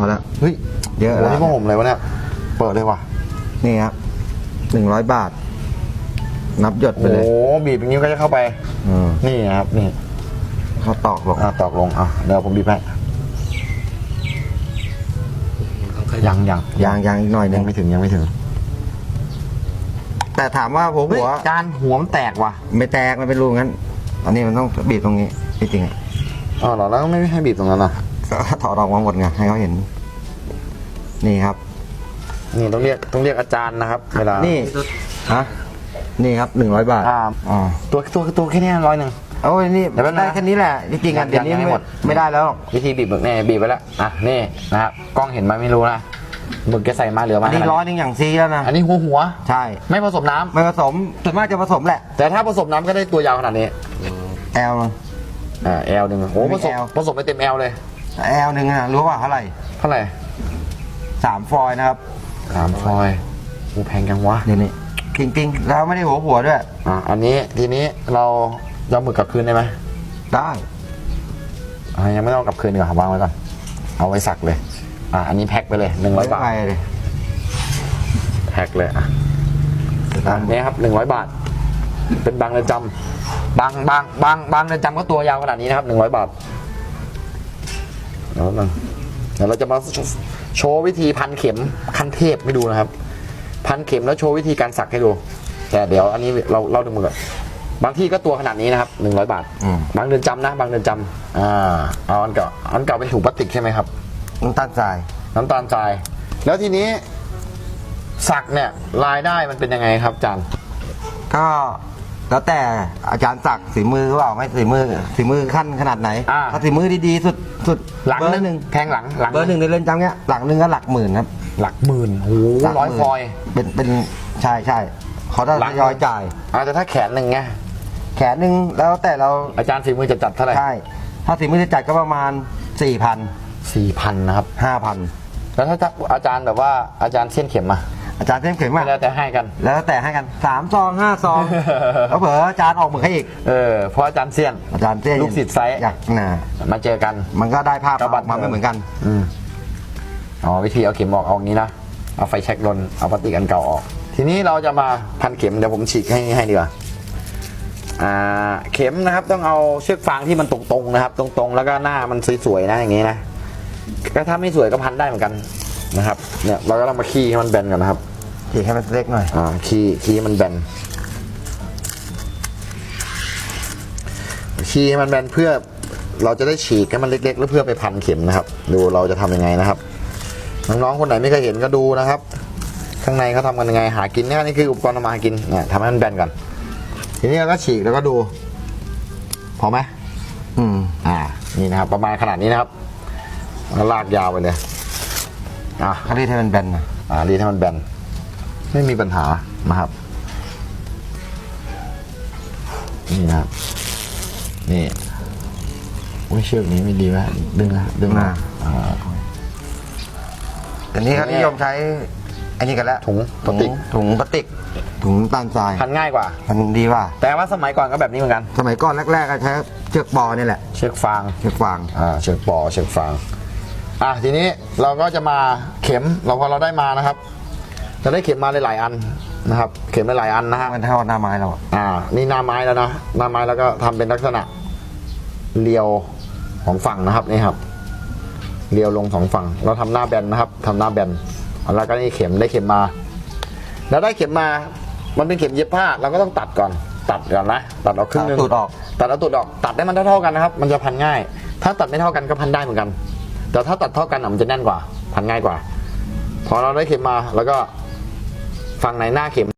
พอแล้วเฮ้ยเยอะโหแล้วนี่พ่อผมเลยวะเนี่ย เปิดเลยว่ะ นี่ครับหนึ่งร้อยบาท นับหยดไปโอ้เลยโหบีบอย่างนี้ก็จะเข้าไปอืมนี่นะครับ นี่เขาตอกลงอะตอกลง อะ เดี๋ยวผมบีบให้ยังยังยางยางอีกหน่อยหนึยังงไม่ถึงยังไม่ถึงแต่ถามว่าหัวเฮ้ยหัวจานหัวมันแตกว่ะไม่แตกมันเป็นรูงั้น อันนี้มันต้องบีบตรงนี้จริงๆอะอ๋อเหรอแล้วไม่ให้บีบตรงนั้นอะก็ ถอดออกมาหมดไงให้เขาเห็น นี่ครับ นี่ต้องเรียกต้องเรียกอาจารย์นะครับเวลานี่ฮะนี่ครับหนึ่งร้อยบาทอ่าอ๋อตัวตัวตัวแค่นี้ร้อยหนึ่งโอ้ยนี่เดี๋ยวแป๊บนึงได้นะแค่นี้แหละจริงๆอะยังเดี๋ยวนี้ยังไม่ไม่หมดไม่ได้แล้ววิธีบีบหมึกเนี่ยบีบไปแล้วอะนี่นะครับกล้องเห็นไหมไม่รู้นะหมึกแกใส่มาเหลืออัมานนี้เท่าไหร้อยหนึงอย่างซีแล้วนะอันนี้หัวหัวใช่ ไม่ผสมน้ำไม่ผสมส่วนมากจะผสมแหละ แต่ถ้าผสมน้ำก็ได้ตัวยาวขนาดนี้แอลอ่าแอลหนึ่งโอ้ไม่ผสม L ผสมไปเต็มแอลเลย แอลหนึ่งอะรู้ว่าเท่าไหร่เท่าไหร่สามฟอยล์นะครับสามฟอยล์กูแพงจังวะเดี๋ยวนี้จริงๆแล้วไม่ได้หัวหัวด้วย อะอันนี้ทีนี้เราจะเอาหมึกกลับคืนได้ไหมได้อะยังไม่ต้องเอากลับคืนดีกว่าวางไว้ก่อนเอาไว้สักเลยอะอันนี้แพ็คไปเลยหนึ่งร้อยบาทไปเลยแพ็คเลยอะอันนี้ครับหนึ่งร้อยบาท เป็นบางเรือนจำบางบางบางบางเรือนจำก็ตัวยาวขนาดนี้นะครับหนึ่งร้อยบาท เดี๋ยวนึงเดี๋ยวเราจะมาโชว์วิธีพันเข็มขั้นเทพให้ดูนะครับ พันเข็มแล้วโชว์วิธีการสักให้ดู แต่เดี๋ยวอันนี้เราเราดูมือก่อนบางที่ก็ตัวขนาดนี้นะครับหนึ่งร้อยบาทอืมบางเดือนจำนะ บางเดือนจำอ่าเอาอันเก่าอันเก่าเป็นถุงพลาสติกใช่ไหมครับน้ำตาลทรายน้ำตาลทราย แล้วทีนี้สักเนี่ยรายได้มันเป็นยังไงครับอาจารย์ก็ แล้วแต่อาจารย์สักฝีมือหรือเปล่าไม่ฝีมือฝีมือขั้นขนาดไหน อ่า ถ้าฝีมือดีๆสุดสุดหลังเบอร์หนึ่งแทงหลังหลังเบอร์หนึ่งในเรือนจำเนี้ยหลังหนึ่งก็หลักหมื่นครับหลักหมื่นโอ้โหหลักร้อยหมื่นฟอยล์เป็นเป็นใช่ใช่เขาจะหลัทงยอยจ่าย อาแต่ถ้าแขนหนึ่งไงแขนหนึ่งแล้วแต่เราอาจารย์ฝีมือจะจัดเท่าไหร่ใช่ถ้าฝีมือจะจัดก็ประมาณสี่พันสี่พันนะครับ ห้าพันแล้วถ้าอาจารย์แบบว่าอาจารย์เส้นเข็มมา อาจารย์เส้นเข็มไม่มาแล้วแต่ให้กัน แล้วแต่ให้กันสามซองห้าซองแล้วเผลออาจารย์ออกหมึกให้อีก เออเพราะอาจารย์เสี้ยน อาจารย์เส้นลูกศิษย์ไซส์อยากหนามาเจอกัน มันก็ได้ภาพกระบัอดอกมาไม่เหมือนกันอืมอ๋อวิธีเอาเข็มออกเอาอย่างนี้นะ เอาไฟแช็กลนเอาพลาสติกอันเก่าออก ทีนี้เราจะมาพันเข็มเดี๋ยวผมฉีกให้ให้ดีกว่าอ่าเข็มนะครับต้องเอาเชือกฟางที่มันตรงๆนะครับ ตรงๆ แล้วก็หน้ามันสวยๆนะอย่างนี้นะก็ถ้าไม่สวยก็พันได้เหมือนกัน นะครับเนี่ยเราก็ต้องมาขี้ให้มันแบนก่อนนะครับฉีกให้มันเล็กหน่อยอ่าขี้ขี้ให้มันแบนขี้ให้มันแบนเพื่อเราจะได้ฉีกให้มันเล็กๆแล้วเพื่อไปพันเข็มนะครับ ดูเราจะทำยังไงนะครับน้องๆคนไหนไม่เคยเห็นก็ดูนะครับ ข้างในเขาทำกันยังไงหากินเนี่ยนี่คืออุปกรณ์ทำมาหากินเนี่ยทำให้มันแบนก่อนทีนี้เราก็ฉีกแล้วก็ดู พอไหมอืมอ่านี่นะครับ ประมาณขนาดนี้นะครับแล้วก็ลากยาวไปเลย อะเขาเรียกให้มันแบนหน่อยอ่ารีดให้มันแบน ไม่มีปัญหานะครับ นี่นะครับ นี่อุ้ยเชือกนี้ไม่ดีไหมดึงนะดึงนะอ่าแต่นี้เขานิยมใช้ อันนี้กันแล้วถุงพลาสติก ถุงพลาสติก ถุงน้ำตาลทรายพันง่ายกว่า มันดีว่า แต่ว่าสมัยก่อนก็แบบนี้เหมือนกัน สมัยก่อนแรกๆก็ใช้เชือกปอนี่แหละ เชือกฟาง เชือกฟาง อ่า เชือกปอ เชือกฟาง อะทีนี้เราก็จะมาเข็มเราพอเราได้มานะครับ จะได้เข็มมาหลายๆอันนะครับ เข็มหลายๆอันนะฮะมันเท่าหน้าไม้เราอะอ่า นี่หน้าไม้แล้วนะหน้าไม้แล้วก็ทำเป็นลักษณะเรียวของฝั่งนะครับนี่ครับเรียวลงสองฝั่ง เราทำหน้าแบนนะครับทำหน้าแบนแล้วก็นี่เข็มได้เข็มมา แล้วได้เข็มมา มันเป็นเข็มเย็บผ้าเราก็ต้องตัดก่อน ตัดก่อนนะตัดเอาครึ่งหนึงตูดออกตัดเอาตูดออก ตัดให้มันเท่าๆกันนะครับ มันจะพันง่าย ถ้าตัดไม่เท่ากันก็พันได้เหมือนกัน แต่ถ้าตัดเท่ากันอะมันจะแน่นกว่า พันง่ายกว่า พอเราได้เข็มมาแล้วก็ฝั่งไหนหน้าเข็ม